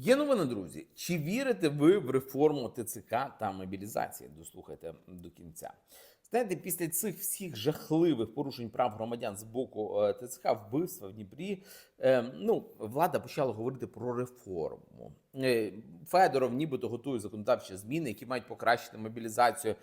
Є новини, друзі. Чи вірите ви в реформу ТЦК та мобілізації? Дослухайте до кінця. Знаєте, після цих всіх жахливих порушень прав громадян з боку е, ТЦК, вбивства в Дніпрі, е, ну, влада почала говорити про реформу. Е, Федоров нібито готує законодавчі зміни, які мають покращити мобілізацію.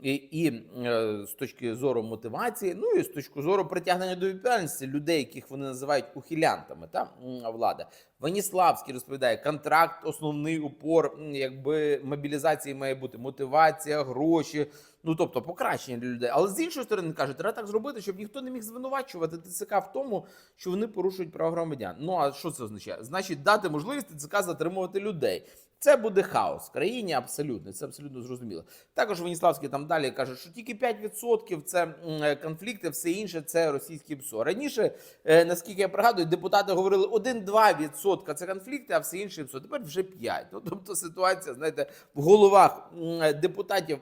І, і е, з точки зору мотивації, ну і з точки зору притягнення до відповідальності людей, яких вони називають ухилянтами, та влада. Ваніславський розповідає, контракт, основний упор, якби мобілізації має бути мотивація, гроші. Ну тобто покращення для людей. Але з іншої сторони каже, треба так зробити, щоб ніхто не міг звинувачувати ТЦК в тому, що вони порушують права громадян. Ну а що це означає? Значить, дати можливість ТЦК затримувати людей. Це буде хаос в країні абсолютно, це абсолютно зрозуміло. Також Веніславський там далі каже, що тільки 5% це е, конфлікти, все інше це російські ПСО. Раніше, е, наскільки я пригадую, депутати говорили 1-2% це конфлікти, а все інше ПСО. Тепер вже 5%. Ну, тобто ситуація, знаєте, в головах е, депутатів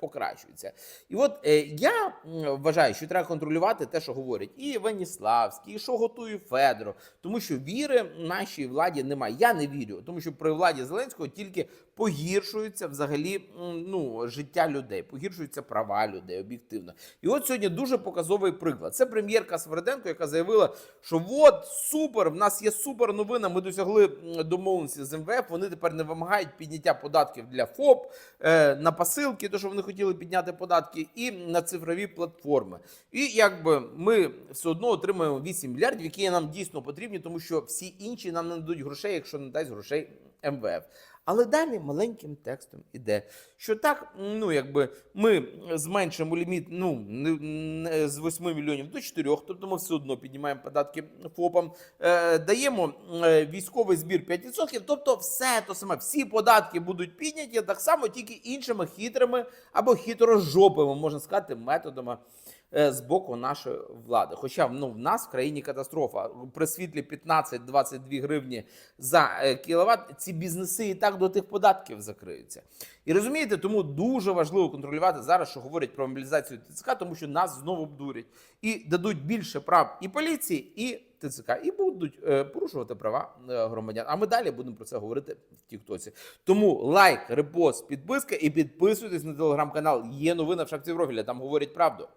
покращується. І от я вважаю, що треба контролювати те, що говорять і Веніславський, і що готує Федоров, тому що віри нашій владі немає. Я не вірю, тому що при владі Зеленського тільки погіршується взагалі ну, життя людей, погіршуються права людей об'єктивно. І от сьогодні дуже показовий приклад. Це прем'єрка Сверденко, яка заявила, що от супер, в нас є супер новина. Ми досягли домовленості з МВФ. Вони тепер не вимагають підняття податків для ФОП е, на посилки, то що вони хотіли підняти податки, і на цифрові платформи. І якби ми все одно отримаємо 8 мільярдів, які нам дійсно потрібні, тому що всі інші нам не дадуть грошей, якщо не дасть грошей МВФ. Але далі маленьким текстом іде, що так, ну якби ми зменшимо ліміт ну, з 8 мільйонів до 4, тобто ми все одно піднімаємо податки ФОПам, е, даємо е, військовий збір 5%, тобто все то саме, всі податки будуть підняті так само, тільки іншими хитрими або хитрожопими, можна сказати, методами з боку нашої влади. Хоча ну, в нас в країні катастрофа. При світлі 15-22 гривні за е, кіловат ці бізнеси і так до тих податків закриються. І розумієте, тому дуже важливо контролювати зараз, що говорять про мобілізацію ТЦК, тому що нас знову обдурять і дадуть більше прав і поліції, і ТЦК, і будуть е, порушувати права е, громадян. А ми далі будемо про це говорити в Тіктоці. Тому лайк, репост, підписка і підписуйтесь на телеграм-канал. Є новина в шапці профіля. Там говорять правду.